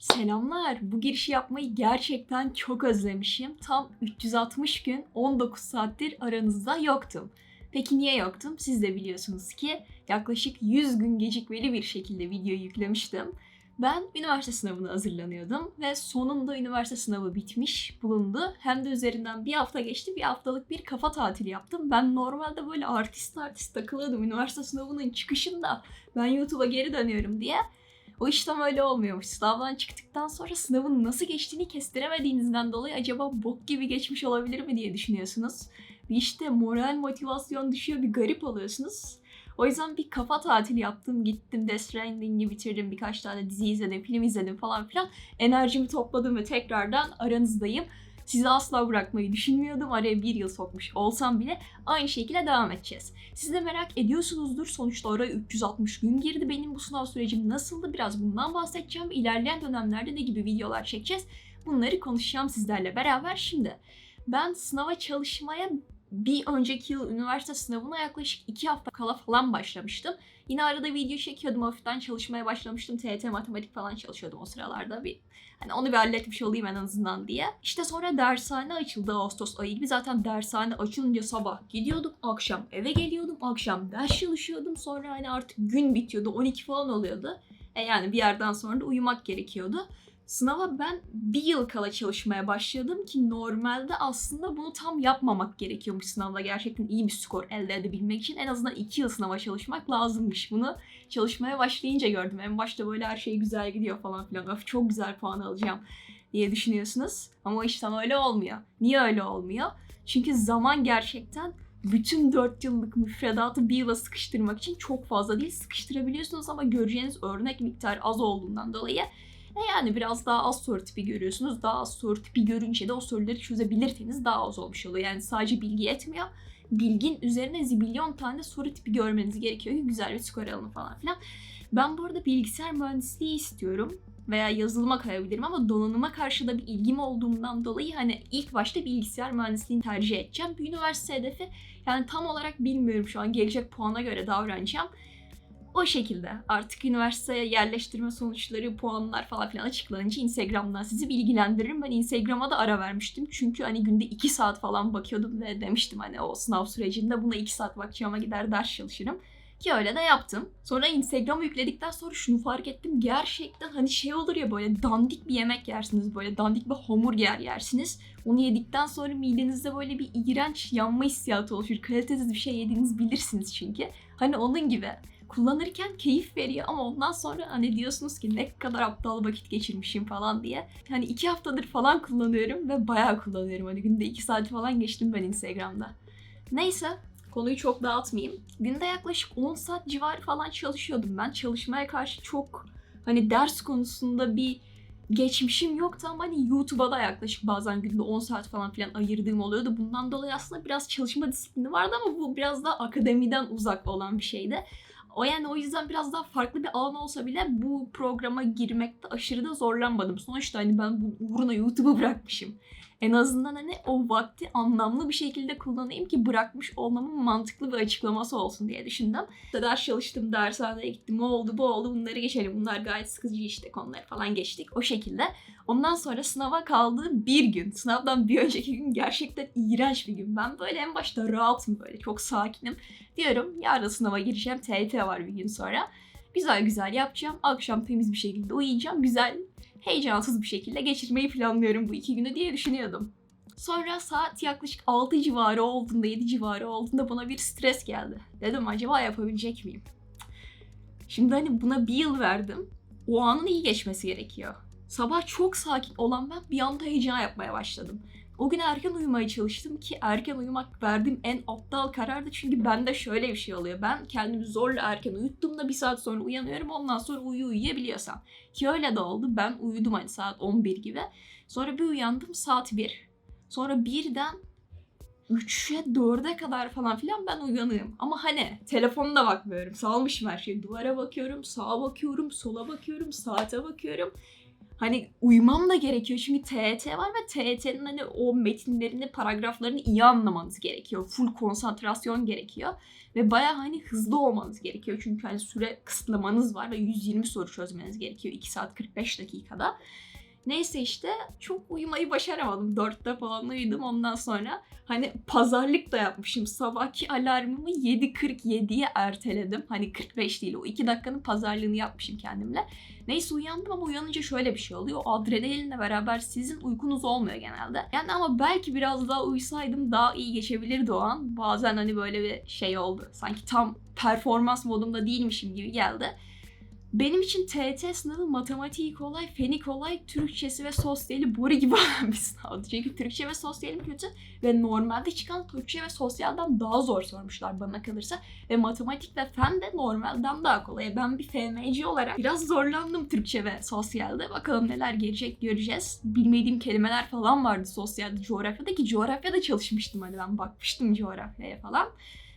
Selamlar. Bu girişi yapmayı gerçekten çok özlemişim. Tam 360 gün 19 saattir aranızda yoktum. Peki niye yoktum? Siz de biliyorsunuz ki yaklaşık 100 gün gecikmeli bir şekilde video yüklemiştim. Ben üniversite sınavına hazırlanıyordum ve sonunda üniversite sınavı bitmiş bulundu. Hem de üzerinden bir hafta geçti, bir haftalık bir kafa tatili yaptım. Ben normalde böyle artist artist takılıyordum üniversite sınavının çıkışında. Ben YouTube'a geri dönüyorum diye. O iş tam öyle olmuyormuş. Sınavdan çıktıktan sonra sınavın nasıl geçtiğini kestiremediğinizden dolayı acaba bok gibi geçmiş olabilir mi diye düşünüyorsunuz. İşte moral motivasyon düşüyor bir garip oluyorsunuz. O yüzden bir kafa tatili yaptım. Gittim Death Stranding'i bitirdim. Birkaç tane dizi izledim, film izledim falan filan. Enerjimi topladım ve tekrardan aranızdayım. Sizi asla bırakmayı düşünmüyordum. Araya bir yıl sokmuş olsam bile aynı şekilde devam edeceğiz. Siz de merak ediyorsunuzdur. Sonuçta araya 360 gün girdi. Benim bu sınav sürecim nasıldı? Biraz bundan bahsedeceğim. İlerleyen dönemlerde ne gibi videolar çekeceğiz? Bunları konuşacağım sizlerle beraber. Şimdi ben sınava çalışmaya bir önceki yıl üniversite sınavına yaklaşık iki hafta kala falan başlamıştım. Yine arada video çekiyordum, hafiften çalışmaya başlamıştım. TET matematik falan çalışıyordum o sıralarda. Bir Hani onu bir halletmiş olayım en azından diye. İşte sonra dershane açıldı Ağustos ayı gibi. Zaten dershane açılınca sabah gidiyordum. Akşam eve geliyordum. Akşam ders çalışıyordum. Sonra hani artık gün bitiyordu. 12 falan oluyordu. E yani bir yerden sonra da uyumak gerekiyordu. Sınava ben bir yıl kala çalışmaya başladım ki normalde aslında bunu tam yapmamak gerekiyormuş sınavda. Gerçekten iyi bir skor elde edebilmek için en azından iki yıl sınava çalışmak lazımmış. Bunu çalışmaya başlayınca gördüm. En başta böyle her şey güzel gidiyor falan filan. Öf çok güzel puan alacağım diye düşünüyorsunuz. Ama o iş tam öyle olmuyor. Niye öyle olmuyor? Çünkü zaman gerçekten bütün 4 yıllık müfredatı bir yıla sıkıştırmak için çok fazla değil. Sıkıştırabiliyorsunuz ama göreceğiniz örnek miktar az olduğundan dolayı e yani biraz daha az soru tipi görüyorsunuz. Daha az soru tipi görünce de o soruları çözebilirseniz daha az olmuş oluyor. Yani sadece bilgi yetmiyor. Bilgin üzerine zibilyon tane soru tipi görmeniz gerekiyor ki güzel bir skor alın falan filan. Ben bu arada bilgisayar mühendisliği istiyorum veya yazılıma kayabilirim ama donanıma karşı da bir ilgim olduğundan dolayı hani ilk başta bilgisayar mühendisliğini tercih edeceğim. Bir üniversite hedefi yani tam olarak bilmiyorum şu an gelecek puana göre davranacağım. O şekilde artık üniversiteye yerleştirme sonuçları, puanlar falan filan açıklanınca Instagram'dan sizi bilgilendiririm. Ben Instagram'a da ara vermiştim. Çünkü hani günde 2 saat falan bakıyordum ve demiştim hani o sınav sürecinde buna 2 saat bakacağıma gider ders çalışırım. Ki öyle de yaptım. Sonra Instagram'a yükledikten sonra şunu fark ettim. Gerçekten hani şey olur ya böyle dandik bir yemek yersiniz. Böyle dandik bir hamburger yersiniz. Onu yedikten sonra midenizde böyle bir iğrenç yanma hissiyatı oluşur. Kalitesiz bir şey yediğinizi bilirsiniz çünkü. Hani onun gibi kullanırken keyif veriyor ama ondan sonra hani diyorsunuz ki ne kadar aptal vakit geçirmişim falan diye. Hani iki haftadır falan kullanıyorum ve bayağı kullanıyorum. Hani günde iki saat falan geçtim ben Instagram'da. Neyse konuyu çok dağıtmayayım. Günde yaklaşık 10 saat civarı falan çalışıyordum ben. Çalışmaya karşı çok hani ders konusunda bir geçmişim yoktu ama hani YouTube'a da yaklaşık bazen günde 10 saat falan filan ayırdığım oluyordu. Bundan dolayı aslında biraz çalışma disiplini vardı ama bu biraz da akademiden uzak olan bir şeydi. O yani o yüzden biraz daha farklı bir alan olsa bile bu programa girmekte aşırı da zorlanmadım. Sonuçta hani ben bu uğruna YouTube'u bırakmışım. En azından hani o vakti anlamlı bir şekilde kullanayım ki bırakmış olmamın mantıklı bir açıklaması olsun diye düşündüm. İşte ders çalıştım, dershaneye gittim, o oldu, bu oldu, bunları geçelim. Bunlar gayet sıkıcı işte konuları falan geçtik o şekilde. Ondan sonra sınava kaldığı bir gün, sınavdan bir önceki gün gerçekten iğrenç bir gün. Ben böyle en başta rahatım böyle, çok sakinim. Diyorum yarın sınava gireceğim, TYT var bir gün sonra. Güzel güzel yapacağım. Akşam temiz bir şekilde uyuyacağım. Güzel heyecansız bir şekilde geçirmeyi planlıyorum bu iki günü diye düşünüyordum. Sonra saat yaklaşık 6 civarı olduğunda, 7 civarı olduğunda bana bir stres geldi. Dedim acaba yapabilecek miyim? Şimdi hani buna bir yıl verdim. O anın iyi geçmesi gerekiyor. Sabah çok sakin olan ben bir anda heyecan yapmaya başladım. O gün erken uyumaya çalıştım ki erken uyumak verdiğim en aptal karardı. Çünkü bende şöyle bir şey oluyor. Ben kendimi zorla erken uyuttuğumda bir saat sonra uyanıyorum. Ondan sonra uyu uyuyabiliyorsam. Ki öyle de oldu. Ben uyudum hani saat 11 gibi. Sonra bir uyandım saat 1. Sonra birden 3'e 4'e kadar falan filan ben uyanığım. Ama hani telefonda bakmıyorum. Salmışım her şeyi. Duvara bakıyorum, sağa bakıyorum, sola bakıyorum, saate bakıyorum. Hani uyumam da gerekiyor çünkü TET var ve TET'nin hani o metinlerini, paragraflarını iyi anlamanız gerekiyor. Full konsantrasyon gerekiyor. Ve baya hani hızlı olmanız gerekiyor. Çünkü hani süre kısıtlamanız var ve 120 soru çözmeniz gerekiyor 2 saat 45 dakikada. Neyse işte çok uyumayı başaramadım. Dörtte falan uyudum ondan sonra. Hani pazarlık da yapmışım. Sabahki alarmımı 7.47'ye erteledim. Hani 45 değil o 2 dakikanın pazarlığını yapmışım kendimle. Neyse uyandım ama uyanınca şöyle bir şey oluyor. O adrenalinle beraber sizin uykunuz olmuyor genelde. Yani ama belki biraz daha uyusaydım daha iyi geçebilirdi o an. Bazen hani böyle bir şey oldu. Sanki tam performans modumda değilmişim gibi geldi. Benim için TET sınavı matematiği kolay, feni kolay, Türkçesi ve sosyali boru gibi olan bir sınavdı. Çünkü Türkçe ve sosyalim kötü ve normalde çıkan Türkçe ve sosyalden daha zor sormuşlar bana kalırsa. Ve matematik ve fen de normalden daha kolay. Ben bir FMC olarak biraz zorlandım Türkçe ve sosyalde. Bakalım neler gelecek göreceğiz. Bilmediğim kelimeler falan vardı sosyalde, coğrafyada ki coğrafyada çalışmıştım hani ben bakmıştım coğrafyaya falan.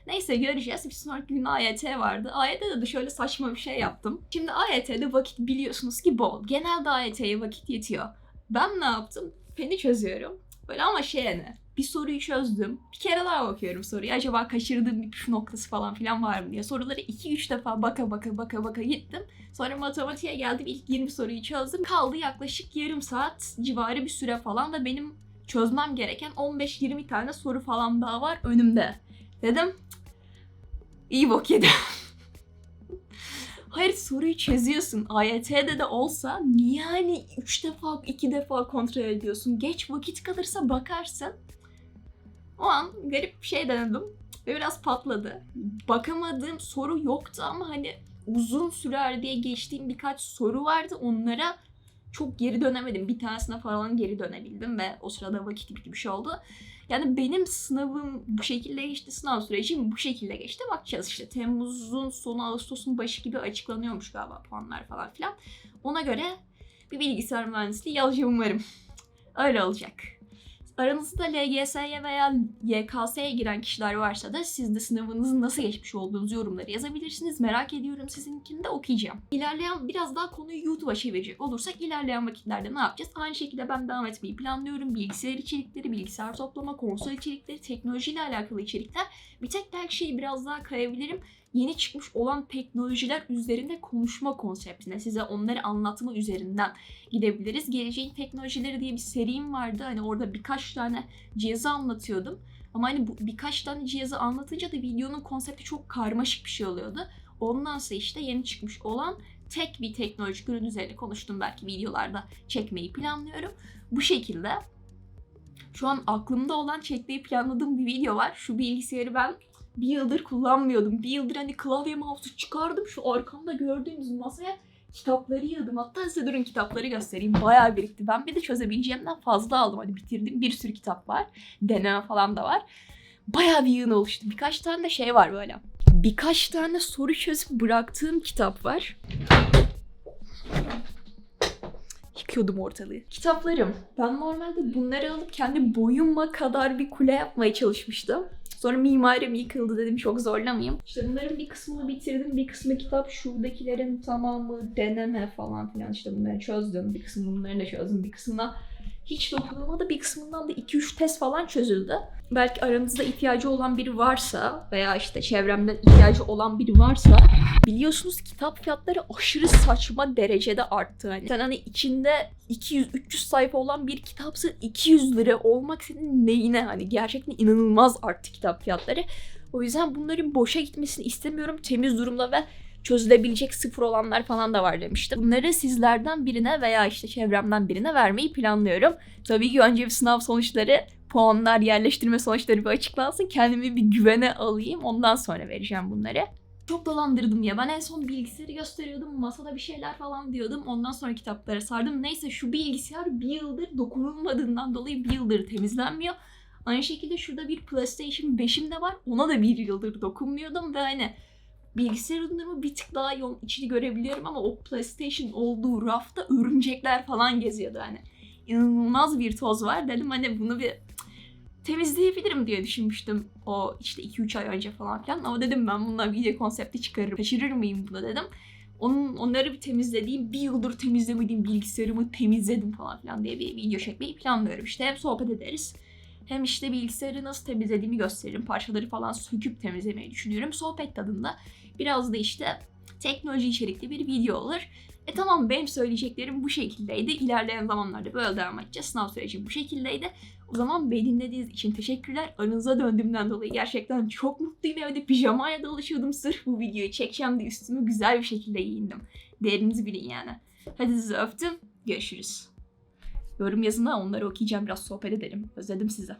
Neyse göreceğiz. Bir sonraki gün AYT vardı. AYT'de de şöyle saçma bir şey yaptım. Şimdi AYT'de vakit biliyorsunuz ki bol. Genelde AYT'ye vakit yetiyor. Ben ne yaptım? Feni çözüyorum. Böyle ama şey ne? Bir soruyu çözdüm. Bir kere daha bakıyorum soruyu. Acaba kaçırdığım bir püf noktası falan filan var mı diye. Soruları 2-3 defa baka baka baka baka gittim. Sonra matematiğe geldim. İlk 20 soruyu çözdüm. Kaldı yaklaşık yarım saat civarı bir süre falan da benim çözmem gereken 15-20 tane soru falan daha var önümde. Dedim iyi bok yedim. Hayır soruyu çözüyorsun. AYT'de de olsa niye hani 3 defa 2 defa kontrol ediyorsun? Geç vakit kalırsa bakarsın. O an garip bir şey denedim ve biraz patladı. Bakamadığım soru yoktu ama hani uzun sürer diye geçtiğim birkaç soru vardı. Onlara çok geri dönemedim. Bir tanesine falan geri dönebildim ve o sırada vakit bitmiş oldu. Yani benim sınavım bu şekilde geçti, sınav sürecim bu şekilde geçti. Bakacağız işte Temmuz'un sonu, Ağustos'un başı gibi açıklanıyormuş galiba puanlar falan filan. Ona göre bir bilgisayar mühendisliği yazacağım umarım. Öyle olacak. Aranızda LGS'ye veya YKS'ye giren kişiler varsa da siz de sınavınızın nasıl geçmiş olduğunuzu yorumları yazabilirsiniz. Merak ediyorum sizinkini de okuyacağım. İlerleyen biraz daha konuyu YouTube'a çevirecek olursak ilerleyen vakitlerde ne yapacağız? Aynı şekilde ben devam etmeyi planlıyorum. Bilgisayar içerikleri, bilgisayar toplama, konsol içerikleri, teknolojiyle alakalı içerikler. Bir tek belki şeyi biraz daha kayabilirim yeni çıkmış olan teknolojiler üzerinde konuşma konseptine size onları anlatma üzerinden gidebiliriz. Geleceğin teknolojileri diye bir serim vardı. Hani orada birkaç tane cihazı anlatıyordum. Ama hani bu birkaç tane cihazı anlatınca da videonun konsepti çok karmaşık bir şey oluyordu. Ondansa işte yeni çıkmış olan tek bir teknolojik ürün üzerine konuştum belki videolarda çekmeyi planlıyorum. Bu şekilde şu an aklımda olan çekmeyi planladığım bir video var. Şu bilgisayarı ben bir yıldır kullanmıyordum. Bir yıldır hani klavye mouse'u çıkardım. Şu arkamda gördüğünüz masaya kitapları yığdım. Hatta size durun kitapları göstereyim. Bayağı birikti. Ben bir de çözebileceğimden fazla aldım. Hani bitirdim. Bir sürü kitap var. Deneme falan da var. Bayağı bir yığın oluştu. Birkaç tane de şey var böyle. Birkaç tane soru çözüp bıraktığım kitap var. Yıkıyordum ortalığı. Kitaplarım. Ben normalde bunları alıp kendi boyuma kadar bir kule yapmaya çalışmıştım. Sonra mimarim yıkıldı dedim çok zorlamayayım. İşte bunların bir kısmını bitirdim. Bir kısmı kitap. Şuradakilerin tamamı deneme falan filan. İşte bunları çözdüm. Bir kısmını bunları da çözdüm. Bir kısmına hiç dokunulmadı. Bir kısmından da 2-3 test falan çözüldü. Belki aranızda ihtiyacı olan biri varsa veya işte çevremden ihtiyacı olan biri varsa biliyorsunuz kitap fiyatları aşırı saçma derecede arttı. Hani sen hani içinde 200-300 sayfa olan bir kitapsa 200 lira olmak senin neyine hani gerçekten inanılmaz arttı kitap fiyatları. O yüzden bunların boşa gitmesini istemiyorum temiz durumda ve çözülebilecek sıfır olanlar falan da var demiştim. Bunları sizlerden birine veya işte çevremden birine vermeyi planlıyorum. Tabii ki önce bir sınav sonuçları, puanlar, yerleştirme sonuçları bir açıklansın. Kendimi bir güvene alayım. Ondan sonra vereceğim bunları. Çok dolandırdım ya. Ben en son bilgisayarı gösteriyordum. Masada bir şeyler falan diyordum. Ondan sonra kitaplara sardım. Neyse şu bilgisayar bir yıldır dokunulmadığından dolayı bir yıldır temizlenmiyor. Aynı şekilde şurada bir PlayStation 5'im de var. Ona da bir yıldır dokunmuyordum ve hani bilgisayar ürünlerimi bir tık daha yoğun içini görebiliyorum ama o PlayStation olduğu rafta örümcekler falan geziyordu hani. İnanılmaz bir toz var. Dedim hani bunu bir temizleyebilirim diye düşünmüştüm o işte 2-3 ay önce falan filan. Ama dedim ben bundan video konsepti çıkarırım. Kaçırır mıyım bunu dedim. Onun, onları bir temizlediğim, bir yıldır temizlemediğim bilgisayarımı temizledim falan filan diye bir video çekmeyi planlıyorum. İşte hem sohbet ederiz. Hem işte bilgisayarı nasıl temizlediğimi gösteririm. Parçaları falan söküp temizlemeyi düşünüyorum. Sohbet tadında biraz da işte teknoloji içerikli bir video olur. E tamam benim söyleyeceklerim bu şekildeydi. İlerleyen zamanlarda böyle devam edeceğiz. Sınav süreci bu şekildeydi. O zaman beni dinlediğiniz için teşekkürler. Aranıza döndüğümden dolayı gerçekten çok mutluyum. Evde pijamaya dolaşıyordum sırf bu videoyu çekeceğim diye üstümü güzel bir şekilde giyindim. Değerinizi bilin yani. Hadi sizi öptüm. Görüşürüz. Yorum yazına onları okuyacağım biraz sohbet edelim. Özledim sizi.